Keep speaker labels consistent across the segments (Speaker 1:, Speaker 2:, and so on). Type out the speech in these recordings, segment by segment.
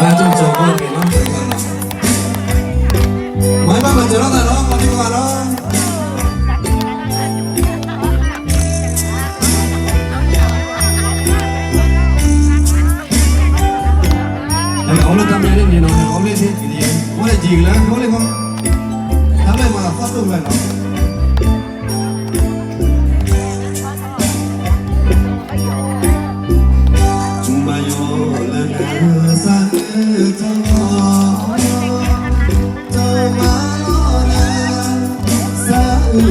Speaker 1: ဘာကြောင့်ကြောက်ကုန်လဲနော်မမမကြောက်တာနော်ဘာဖြစ်ပါတော့အဲ့အောင်လည်းတမ်းနေနေနော်အောင်လည်းဒီဒီဟိုလည်းကြည်လားဟိုလည်းကောင်းဒါမဲ့မှာဖတ်တော့မယ်နော်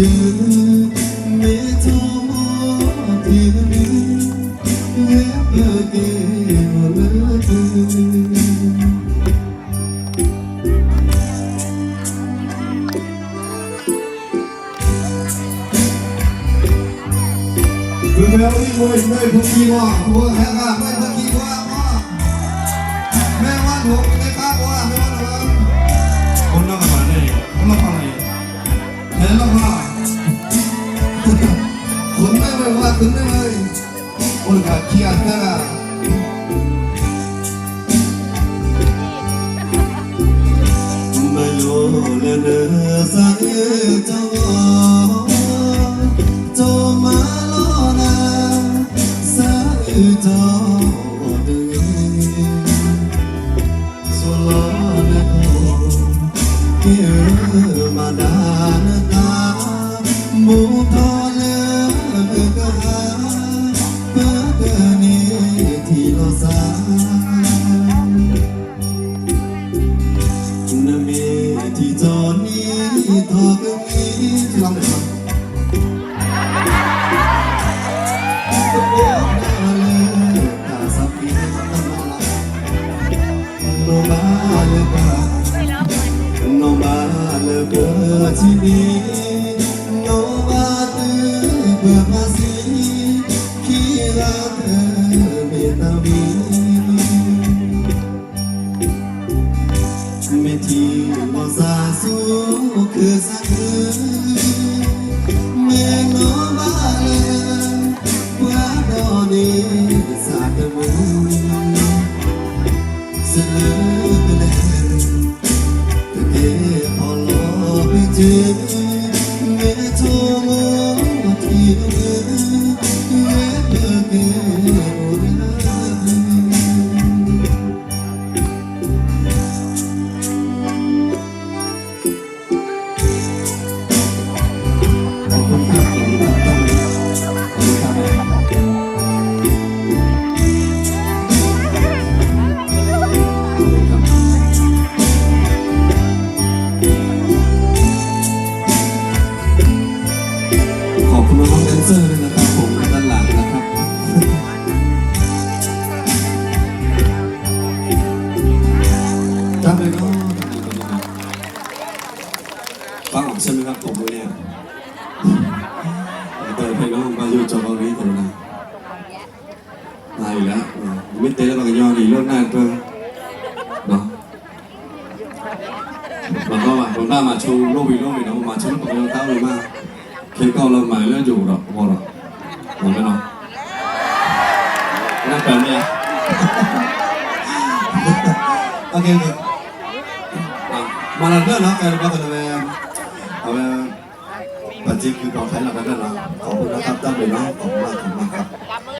Speaker 1: แล้วที่โวยไม่พูดว่าว่าแค่ว่าไม่พูด aquí atrás. Mày lo lên đời Cho má lo nè Sang yêu tao Cho lo nè Yêu mà đàn ta Mũ จอนนี้ทอกั mẹ chỉ bỏ ra xuống một cửa ra cửa. Mẹ nó ba lên xa cơ mơ sẽ น้องแดนเซอร์ด้วยนะครับผมด้านหลังนะครับจำเลยเนาะฟังออกใช่ไหมครับผมเนี่ยเปิดเพลงน้องมาอยู่จอบางนี้ตรงนั้นมาอีกแล้วไม่เตะแล้วก็ยอดีเรื่องหน้าตัวเนาะ 結果の前の上だほらダメななんかねโอเคโอเคมาลัวเพื่อนเนาะแกรู้ว่ากันไหมเอาไปัจจิคือของใช้หลักกันนะขอบคุณนะครับตั้งม่เนาะขอบคุณมากขอบคุณมาก